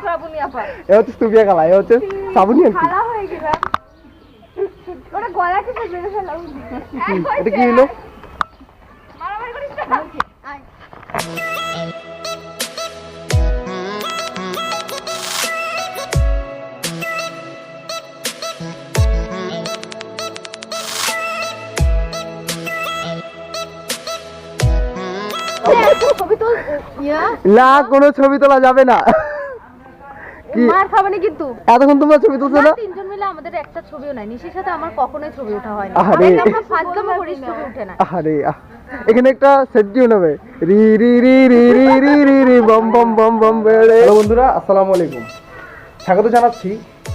শ্রাবণী আপা এ হচ্ছে সুবিয়া কালা এ হচ্ছে সাবুনি আন্টি খাড়া হয়ে গেলাম। ওটা গলা টিপে মেরে ফেলা এটা কি হলো? মারামারি করিস না? কোনো ছবি তোলা যাবে না। মার খাবানি কিন্তু। এতক্ষণ তোমরা ছবি তুলছো না না? তিনজন মিলে আমাদের একটা ছবিও নাই নিশির সাথে আমার কখনোই ছবি ওঠা হয় না আরে। আরে আমরা ফাজলামো করিস ছবি উঠে না। আরে আহ, এখানে একটা সেট টিউন হবে রি রি রি রি রি রি রি রি বম বম বম বম বেড়ে হ্যালো বন্ধুরা আসসালামু আলাইকুম। স্বাগত জানাচ্ছি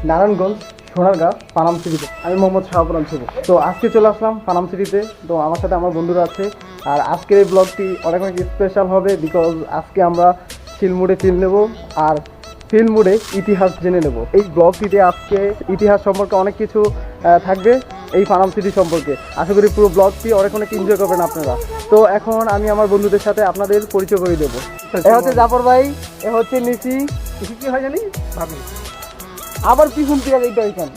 নারায়ণগঞ্জ সোনারগাঁ পানাম সিটিতে আমি মোহাম্মদ শাহপুরাম শুভ। তো আজকে চলে আসলাম পানাম সিটিতে তো আমার সাথে আমার বন্ধুরা আছে। আর আজকের এই ব্লগটি অনেক অনেক স্পেশাল হবে বিকজ আজকে আমরা ফিল্মুডে ফিল্ম নেব। আর ফিল্মুডে ইতিহাস জেনে নেব। এই ব্লগটিতে আজকে ইতিহাস সম্পর্কে অনেক কিছু থাকবে এই ফার্ম সিটি সম্পর্কে। আশা করি পুরো ব্লগটি অনেক অনেক এনজয় করবেন আপনারা। তো এখন আমি আমার বন্ধুদের সাথে আপনাদের পরিচয় করে দেবো। এ হচ্ছে জাফর ভাই এ হচ্ছে নিশি। কি হয় জানি ভাবি। আবার পিছন থেকে এইটা ওইখান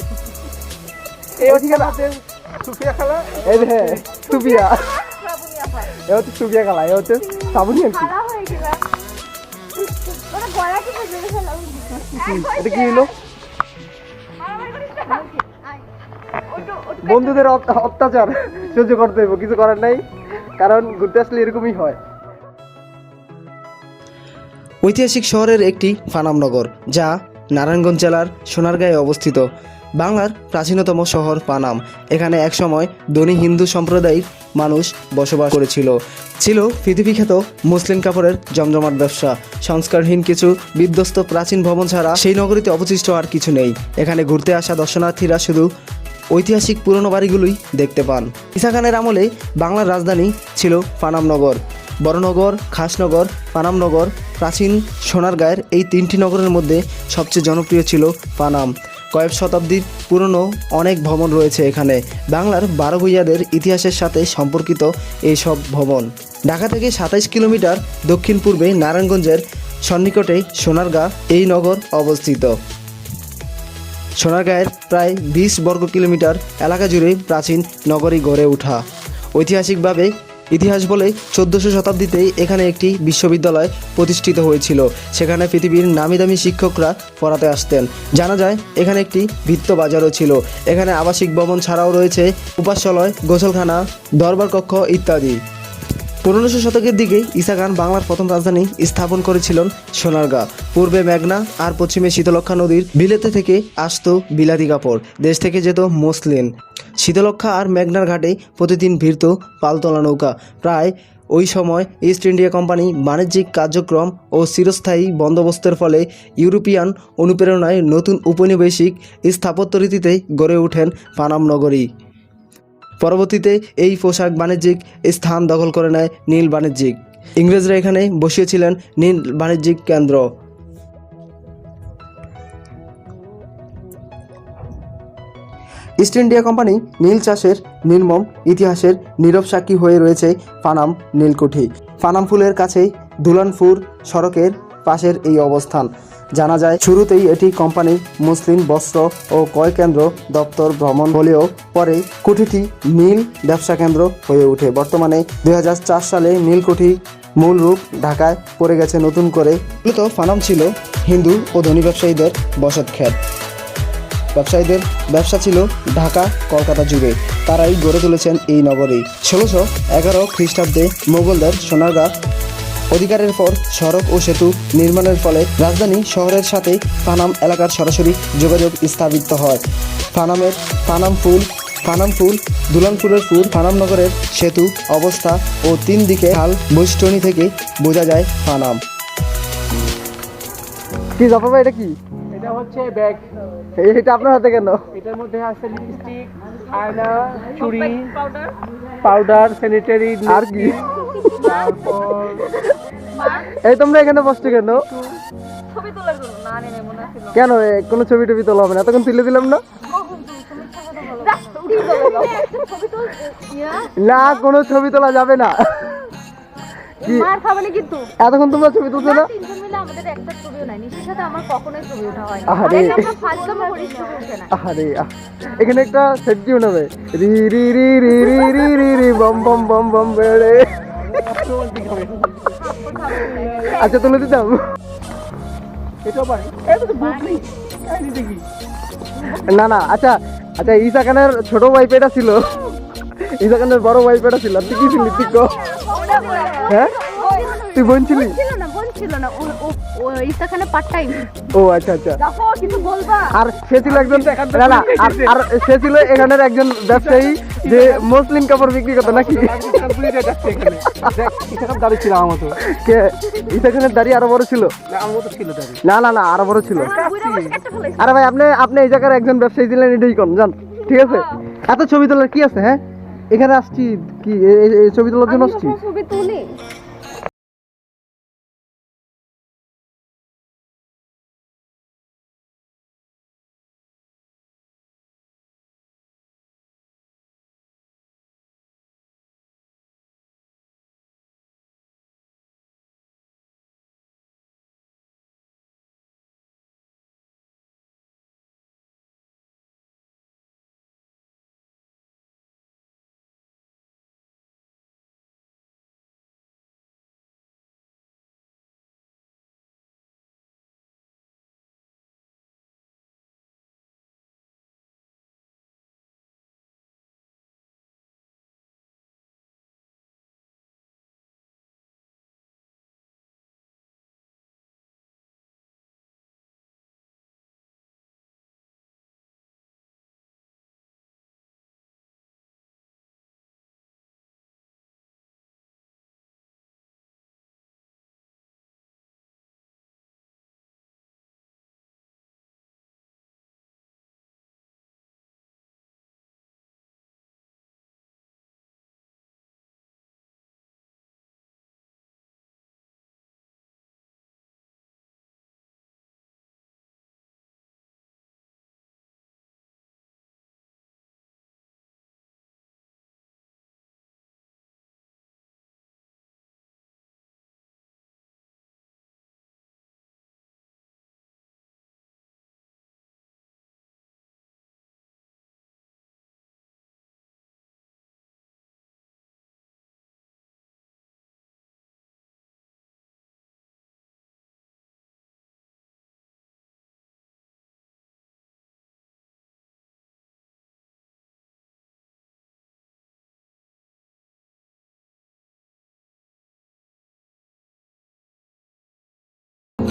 এই হচ্ছে সুফিয়া খালা। এই যে সুফিয়া। এ হচ্ছে সুফিয়া খালা এ হচ্ছে সাবুনি আর কি এটা কি হলো? বন্ধুদের অত্যাচার সহ্য করতে হইব কিছু করার নাই কারণ ঘুরতে আসলে এরকমই হয়। ঐতিহাসিক শহরের একটি ফানামনগর যা নারায়ণগঞ্জ জেলার সোনারগাঁয়ে অবস্থিত। বাংলার প্রাচীনতম শহর পানাম। এখানে একসময় ধনী হিন্দু সম্প্রদায়ের মানুষ বসবাস করেছিল। ছিল পৃথিবীখ্যাত মুসলিম কাপড়ের জমজমাট ব্যবসা। সংস্কারহীন কিছু বিধ্বস্ত প্রাচীন ভবন ছাড়া সেই নগরীতে অবশিষ্ট আর কিছু নেই। এখানে ঘুরতে আসা দর্শনার্থীরা শুধু ঐতিহাসিক পুরনো বাড়িগুলোই দেখতে পান। ঈসা খানের আমলে বাংলার রাজধানী ছিল পানামনগর বড়নগর, খাসনগর পানামনগর প্রাচীন সোনারগাঁয়ের এই তিনটি নগরের মধ্যে সবচেয়ে জনপ্রিয় ছিল পানাম। কয়েক শতাব্দীর পুরনো অনেক ভবন রয়েছে এখানে। বাংলার বারো ভূঁইয়াদের ইতিহাসের সাথে সম্পর্কিত এই সব ভবন। ঢাকা থেকে সাতাইশ কিলোমিটার দক্ষিণ পূর্বে নারায়ণগঞ্জের সন্নিকটে সোনারগাঁ এই নগর অবস্থিত। সোনারগাঁয়ের প্রায় বিশ বর্গ কিলোমিটার এলাকা জুড়ে প্রাচীন নগরী গড়ে ওঠা। ঐতিহাসিকভাবে ইতিহাস বলে চোদ্দশো শতাব্দীতেই এখানে একটি বিশ্ববিদ্যালয় প্রতিষ্ঠিত হয়েছিল। সেখানে পৃথিবীর নামি দামি শিক্ষকরা পড়াতে আসতেন। জানা যায়, এখানে একটি ভিত্ত বাজারও ছিল। এখানে আবাসিক ভবন ছাড়াও রয়েছে উপাস্যালয়, গোসলখানা, দরবার কক্ষ ইত্যাদি। পনেরোশো শতকের দিকে ঈসা খান বাংলার প্রথম রাজধানী স্থাপন করেছিলেন সোনারগাঁ। পূর্বে মেঘনা আর পশ্চিমে শীতলক্ষা নদীর বিলেতে থেকে আসতো বিলাতি কাপড়। দেশ থেকে যেত মসলিন। শীতলক্ষা আর মেঘনার ঘাটে প্রতিদিন ভিড়ত পালতোলা নৌকা। প্রায় ওই সময় ইস্ট ইন্ডিয়া কোম্পানি বাণিজ্যিক কার্যক্রম ও চিরস্থায়ী বন্দোবস্তের ফলে ইউরোপিয়ান অনুপ্রেরণায় নতুন উপনিবেশিক স্থাপত্য রীতিতে গড়ে ওঠেন পানাম নগরী। পরবর্তীতে এই পোশাক বাণিজ্যিক স্থান দখল করে নেয় নীল বাণিজ্যিক। ইংরেজরা এখানে বসিয়েছিলেন নীল বাণিজ্যিক কেন্দ্র। ইস্ট ইন্ডিয়া কোম্পানি নীল চাষের নির্মম ইতিহাসের নীরব সাক্ষী হয়ে রয়েছে পানাম নীলকুঠি। পানাম ফুলের কাছেই দুলানপুর সড়কের পাশের এই অবস্থান। জানা যায়, শুরুতেই এটি কোম্পানি মুসলিম বস্ত্র ও ক্রয় কেন্দ্র দপ্তর ভ্রমণ হলেও পরে কুঠিটি নীল ব্যবসা কেন্দ্র হয়ে ওঠে। বর্তমানে দু হাজার চার সালে নীলকুঠি মূল রূপ ঢাকায় পড়ে গেছে। নতুন করে মূলত ফানাম ছিল হিন্দু ও ধনী ব্যবসায়ীদের বসতক্ষেত ব্যবসায়ীদের ব্যবসা ছিল ঢাকা, কলকাতা যুগে তারাই গড়ে তুলেছেন এই নগরী। ষোলোশো এগারো খ্রিস্টাব্দে মোগলদের সোনারগাঁ অধিকারের পর সড়ক ও সেতু নির্মাণের ফলে রাজধানী শহরের সাথে পানাম এলাকার সরাসরি যোগাযোগ স্থাপিত হয়। পানামের পানাম ফুল পানাম ফুল দুলানপুরের ফুল পানাম নগরের সেতু অবস্থা ও তিন দিকে হাল বৈষ্টনী থেকে বোঝা যায় পানাম। কি জাফর ভাই এটা কি? এটা হচ্ছে ব্যাগ। এটা আপনার হাতে কেন? এটার মধ্যে আছে লিপস্টিক আয়না চুড়ি। পাউডার পাউডার স্যানিটারি আর কি? এই তোমরা এখানে বসছো কেন? কেন কোনো ছবি টবি তোলা হবে না? তখন তুলে দিলাম না? ছবি তো না কোনো ছবি তোলা যাবে না। এতক্ষণ তোমরা ছবি তুলছো না? তিনজন মিলে মিলে আমাদের একটা ছবিও নাই। নিশির সাথে আমার কখনোই ছবি ওঠা হয় আহারে। আমরা করি ছবি ওঠে না। আরে এখানে একটা সেট টিউন হবে রি রি রি রি রি রি রি রি বম বম বম বম বেড়ে। আচ্ছা তুলে দিতাম। এটা পারে। এটা তো বুঝলি দেখি। না না আচ্ছা আচ্ছা ঈসা খানের ছোট ওয়াইফ এটা ছিল। ঈসা খানের বড় ওয়াইফ এটা ছিল। তুই কি ছিলি? তুই কো? হ্যাঁ? তুই বোন ছিলি? ছিল না ও ও- পার্ট টাইম ও আচ্ছা আচ্ছা। দেখো কিছু বলবা? আর সে ছিল একজন না না আর আর সে ছিল এখানের একজন ব্যবসায়ী যে মুসলিম কাপড় বিক্রি করতো নাকি? দাঁড়িয়ে ছিল আমার কে? ঈসা খানের দাড়ি আরও বড় ছিল? না, দাঁড়িয়ে না না আরও বড় ছিল। আরে ভাই আপনি আপনি এই জায়গার একজন ব্যবসায়ী ছিলেন এটাই কোন জান। ঠিক আছে? এত ছবি তোলার কি আছে হ্যাঁ? এখানে আসছি কি ছবি তোলার জন্য আসছি? ছবি তুলি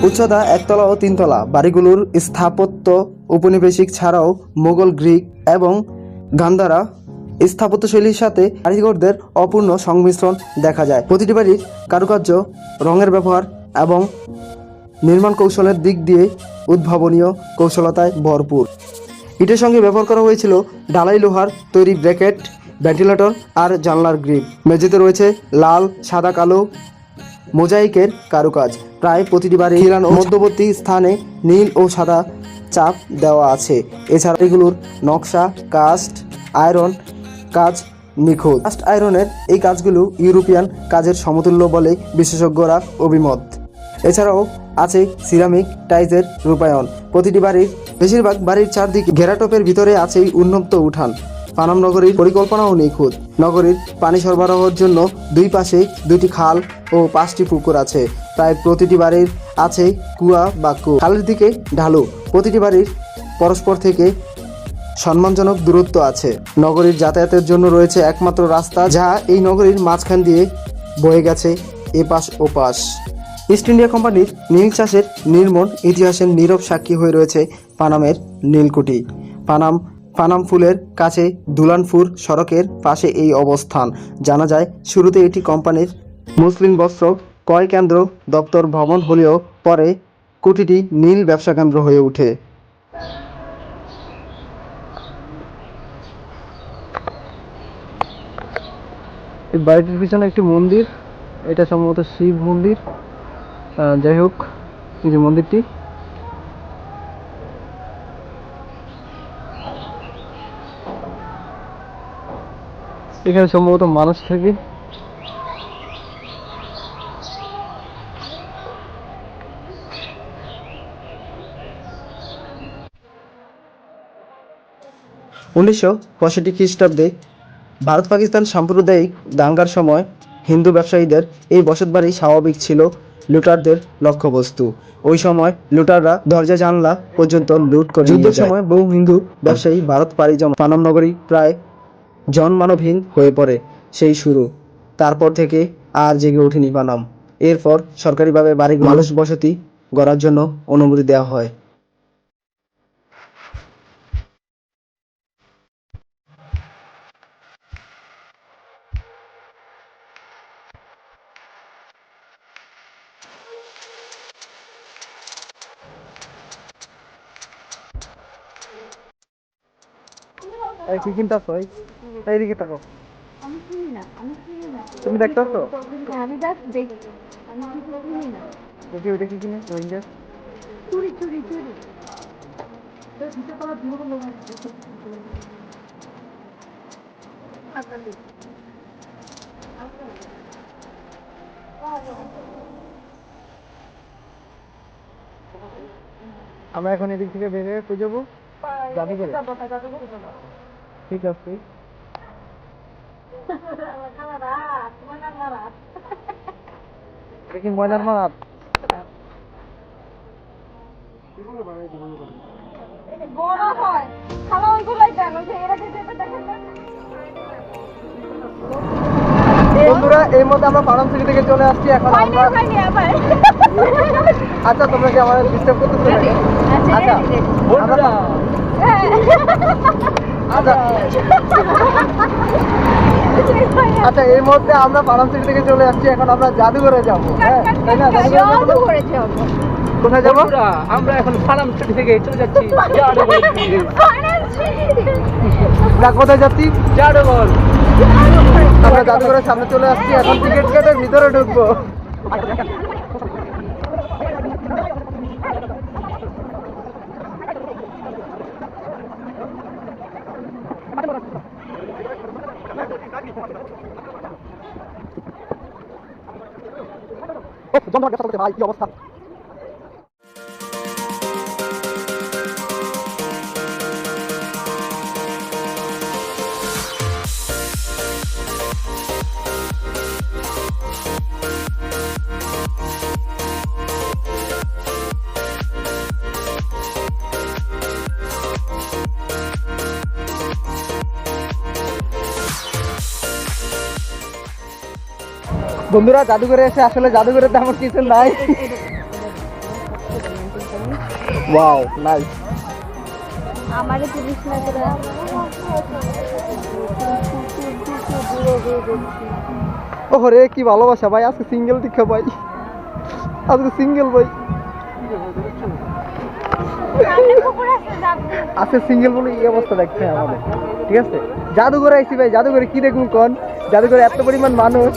উচ্চতা একতলা ও তিনতলা। বাড়িগুলোর স্থাপত্য ঔপনিবেশিক ছাড়াও মোগল, গ্রিক এবং গান্ধারা স্থাপত্যশৈলীর সাথে কারিগরদের অপূর্ণ সংমিশ্রণ দেখা যায়। প্রতিটি বাড়ির কারুকার্য, রঙের ব্যবহার এবং নির্মাণ কৌশলের দিক দিয়ে উদ্ভাবনীয় কৌশলতায় ভরপুর। ইটের সঙ্গে ব্যবহার করা হয়েছিল ডালাই লোহার তৈরি ব্র্যাকেট, ভেন্টিলেটর আর জানলার গ্রিপ মেঝেতে রয়েছে লাল, সাদা, কালো মোজাইকের কারুকাজ। প্রায় প্রতিটি বাড়ি ও মধ্যবর্তী স্থানে নীল ও সাদা চাপ দেওয়া আছে। এছাড়া এগুলোর নকশা, কাস্ট, আয়রন কাজ নিখুঁত। কাস্ট আয়রনের এই কাজগুলো ইউরোপিয়ান কাজের সমতুল্য বলে বিশেষজ্ঞরা অভিমত। এছাড়াও আছে সিরামিক টাইজের রূপায়ণ। প্রতিটি বাড়ির বেশিরভাগ বাড়ির চারদিকে ঘেরাটোপের ভিতরে আছেই উন্নত উঠান। পানাম নগরীর পরিকল্পনাও নিখুঁত। নগরীর পানি সরবরাহের জন্য দুই পাশে দুটি খাল ও পাঁচটি পুকুর আছে। প্রায় প্রতিটি বাড়ির আছে কুয়া বা কু খালের দিকে ঢালু। প্রতিটি বাড়ির পরস্পর থেকে সম্মানজনক দূরত্ব আছে। নগরীর যাতায়াতের জন্য রয়েছে একমাত্র রাস্তা, যা এই নগরীর মাঝখান দিয়ে বয়ে গেছে এপাশ ওপাশ ইস্ট ইন্ডিয়া কোম্পানির চাষের নির্মল ইতিহাসের নীরব সাক্ষী হয়ে রয়েছে পানামের নীলকুঠি। পানাম পানাম ফুলের কাছে দুলানপুর সড়কের পাশে এই অবস্থান। জানা যায়, শুরুতে এটি কোম্পানির মুসলিম বস্ত্র ক্রয় কেন্দ্র দপ্তর ভবন হলেও পরে কুটিটি নীল ব্যবসা কেন্দ্র হয়ে ওঠে। এই বাড়িটির পিছনে একটি মন্দির, এটা সম্ভবত শিব মন্দির। যাই হোক, এই যে মন্দিরটি এখানে সম্ভবত মানুষ থাকে। উনিশশো পঁয়ষট্টি খ্রিস্টাব্দে ভারত পাকিস্তান সাম্প্রদায়িক দাঙ্গার সময় হিন্দু ব্যবসায়ীদের এই বসতবাড়ি স্বাভাবিক ছিল লুটারদের লক্ষ্যবস্তু। ওই সময় লুটাররা দরজা জানলা পর্যন্ত লুট করে যুদ্ধের সময় বহু হিন্দু ব্যবসায়ী ভারত পাড়ি জমা পানম নগরী প্রায় জনমানবহীন হয়ে পড়ে সেই শুরু। তারপর থেকে আর জেগে ওঠেনি পানাম এরপর সরকারিভাবে বাড়ি মানুষ বসতি গড়ার জন্য অনুমতি দেওয়া হয়। কি কিনতে এই? এইদিকে তাকো তুমি দেখতে হ্যাঁ, আমি দেখ দেখি আমি কিছু না? দেখি ওইটা কি কিনে চুরি চুরি চুরি। আমরা এখন এদিক থেকে বেরিয়ে পেয়ে যাব ঠিক আছে। এটা কি ময়দান মারাত বড় হয় খালা ওইগুলাই কেন যে এরা যেতে দেখেন বন্ধুরা এই মধ্যে আমরা পানাম সিটি থেকে চলে আসছি এখন আমরা আচ্ছা তোমরা কি আমাদের ডিস্টার্ব করতেছো আচ্ছা আমরা হ্যাঁ। আচ্ছা। আচ্ছা এই মুহূর্তে আমরা পানাম সিটি থেকে চলে আসছি এখন আমরা জাদুঘরে যাব। হ্যাঁ তাই না জাদুঘরে যাব? কোথায় যাব? আমরা এখন ফালাম ছুটি থেকে চলে যাচ্ছি না কোথায় যাচ্ছি? আমরা জাদুঘরের সামনে চলে আসছি এখন টিকিট কেটে ভিতরে ঢুকবো। ভাই কি অবস্থা? বন্ধুরা জাদুঘরে এসে আসলে জাদুঘরে তেমন কিছু নাই। ওয়াও নাইস আমারে পুলিশ না করে ওহ কি ভালোবাসা ভাই আজকে সিঙ্গেল দীক্ষা ভাই। আজকে সিঙ্গেল ভাই। আছে আজকে সিঙ্গেল বলে এই অবস্থা দেখতে আমাদের। ঠিক আছে? জাদুঘরে আইসি ভাই জাদুঘরে কি দেখুন কোন? জাদুঘরে এত পরিমাণ মানুষ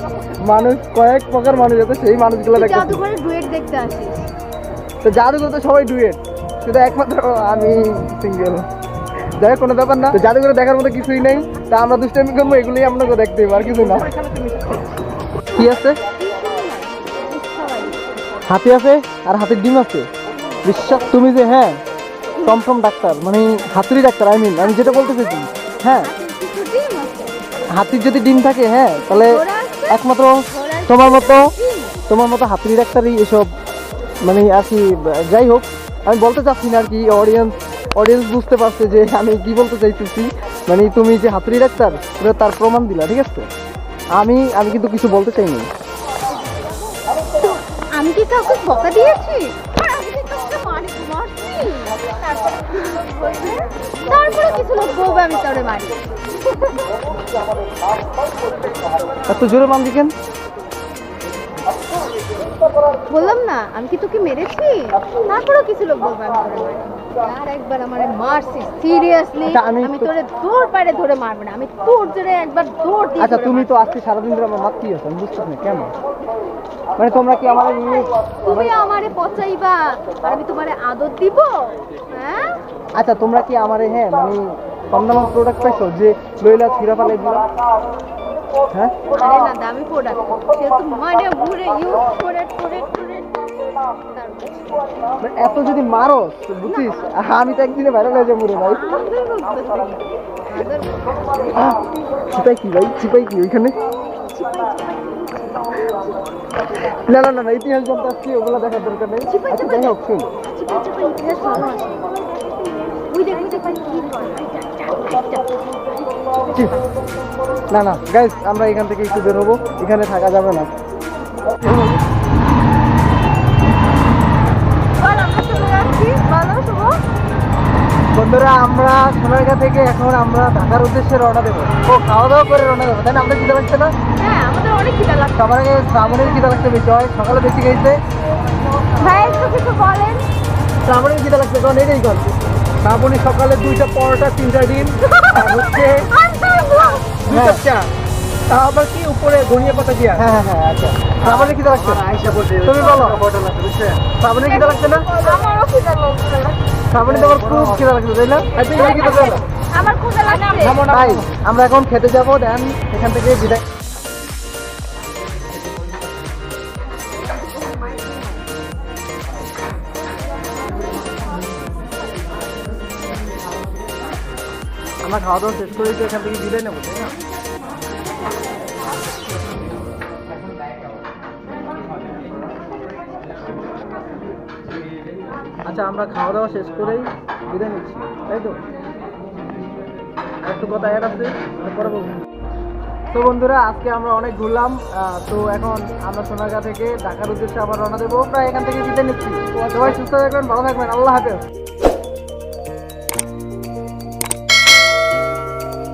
মানুষ কয়েক প্রকার মানুষ আছে সেই মানুষগুলো দেখতে জাদুঘরে ডুয়েট দেখতে আসিস। তো জাদুঘর তো সবাই ডুয়েট শুধু একমাত্র আমি সিঙ্গেল যাই কোনো ব্যাপার না। তো জাদুঘরে দেখার মতো কিছুই নেই তা আমরা দুষ্টামি করব এগুলোই আপনাকে দেখতে হবে আর কিছু না। কি আছে? হাতি আছে আর হাতির ডিম আছে। বিশ্বাস তুমি যে হ্যাঁ টমটম ডাক্তার মানে হাতুড়ি ডাক্তার আই মিন আমি যেটা বলতে চাইছি হ্যাঁ। হাতির যদি ডিম থাকে হ্যাঁ তাহলে একমাত্র তোমার মতো তোমার মতো হাতুড়ি ডাক্তারই এসব মানে আর কি যাই হোক আমি বলতে চাচ্ছি না আর কি অডিয়েন্স অডিয়েন্স বুঝতে পারছে যে আমি কি বলতে চাইতেছি। মানে তুমি যে হাতুড়ি ডাক্তার এটা তার প্রমাণ দিলা ঠিক আছে? আমি আমি কিন্তু কিছু বলতে চাইনি। আমি কি কাউকে বকা দিয়েছি? তারপরে কিছু লোক বলবে তারপরে কিছু লোক বলবে আমি তোরে মারি এত জোরে দিকেন? বললাম না আমি কি তোকে মেরেছি? তারপরেও কিছু লোক বলবে আমি তোরে মারি আর একবার আমারে মারছিস সিরিয়াসলি আচ্ছা, আমি তোরে পারে ধরে মারবো না। আমি তোর জোরে একবার দৌড় আচ্ছা তুমি তো আজকে সারাদিন ধরে আমার মাতৃ আছো আমি বুঝতেছি না কেন? মানে তোমরা কি আমার তুমি আমারে পচাইবা। আর আমি তোমারে আদর দিব? হ্যাঁ? আচ্ছা তোমরা কি আমারে হ্যাঁ মানে কম দামের প্রোডাক্ট পাইছো যে লইলা ছিঁড়া পালে এগুলো হ্যাঁ? আরে না দামি প্রোডাক্ট সে তো মানে ঘুরে ইউজ করে করে করে। মানে এত যদি মারো তো বুঝছিস আমি তো একদিনে ভাইরাল হয়ে যাব রে ভাই। চিপাই কি ভাই? চিপাই কি ওইখানে? না না না না, ইতিহাস জানতে আসছি ওগুলো দেখার দরকার নেই। আচ্ছা যাই হোক শুন। না না গাইজ আমরা এখান থেকে একটু বের হব এখানে থাকা যাবে না। বল বন্ধুরা আমরা সোনারগাঁ থেকে এখন আমরা ঢাকার উদ্দেশ্যে রওনা দেবো। ও খাওয়া দাওয়া করে রওনা দেবো। তাই না? আমরা খিদা লাগছে না? হ্যাঁ আমাদের অনেক খিদা লাগছে। সবার আগে শ্রাবণের খিদা লাগছে বেশি হয়। সকালে বেশি গেছে ভাই একটু কিছু বলেন। শ্রাবণের খিদা লাগছে কারণ এটাই করছে শ্রাবণী সকালে দুইটা পরোটা তিনটা ডিম আর হচ্ছে চা। তা আবার কি উপরে ধনিয়া পাতা দিয়া। হ্যাঁ হ্যাঁ হ্যাঁ আচ্ছা। শ্রাবণের খিদে লাগছে তুমি বলো। শ্রাবণের খিদে লাগছে না? শ্রাবণী তোমার খুব খিদে লাগছে তাই না? খিদে লাগছে আমার খিদা লাগছে। আমরা এখন খেতে যাব দেন এখান থেকে বিদায়। আমরা খাওয়া দাওয়া শেষ করেই তো এখান থেকে বিদায় নেব তাই না? আচ্ছা আমরা খাওয়া দাওয়া শেষ করেই বিদায় নিচ্ছি, তাই তো? একটু কথা অ্যাড আছে পরে তো বন্ধুরা, আজকে আমরা অনেক ঘুরলাম তো এখন আমরা সোনারগাঁ থেকে ঢাকার উদ্দেশ্যে আবার রওনা দেবো। প্রায় এখান থেকে বিদায় নিচ্ছি। সবাই সুস্থ থাকবেন, ভালো থাকবেন, আল্লাহ হাফেজ।